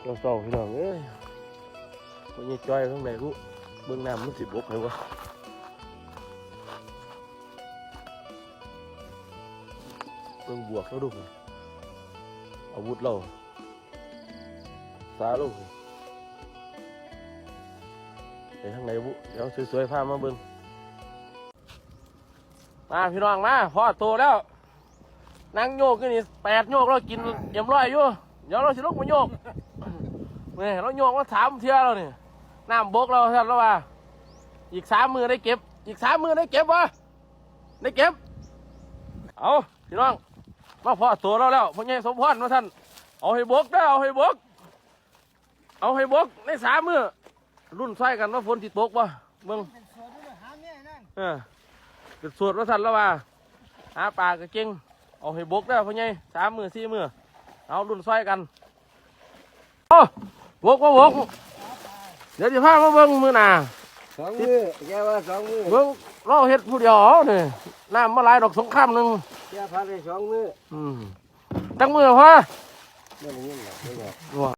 เจ้าเศร้าพี่น้องเอ้ยคนนี้จ้อยข้างในรู้เบื้องน้ำมันสิบกเลยวะเบื้องบวกแล้วดูสิอาวุธเราสาลูกไปข้างในบุเดี๋ยวสวยๆพามาเบิ่งมาพี่น้องมาพ่อโตแล้วนั่งโยกอยู่นี่แปดโยกเรากินเยี่ยมร้อยอยู่เดี๋ยวเราสิลงมาโยก เนี่ยเราโยกมาสามเที่ยแล้วนี่ยน้ำบกเราท่านแล้วว่า อีกสามมือได้เก็บ อีกสามมือได้เก็บวะได้เก็บ เอาพี่น้องมาพอตัวเราแล้วพ่อใหญ่สมพรมาท่านเอาให้บกได้เอาให้บก เอาให้บกในสามมือรุ่นใส่กันว่าฝนติตกบ่เบิ่งเป็นสวด้วยหาแม่นั่นเออเป็นสูตรว่าท่านแล้วว่าหาปลาก็เก่งเอาให้บกได้พ่อใหญ่สามมือสี่มือเอารุ่นใส่กันโอ้ บกมาบกเดี๋ยวจะพามาเบิ่งมือหน้าสองมือแกว่าสองมือเบิ่งเราเฮ็ดผู้เดียวเอาเนี่ยน้ำมาหลายดอกสงครามหนึ่งแกพาได้สองมืออืมจังมือพอไม่ได้ยินหรอกไม่หรอกว่า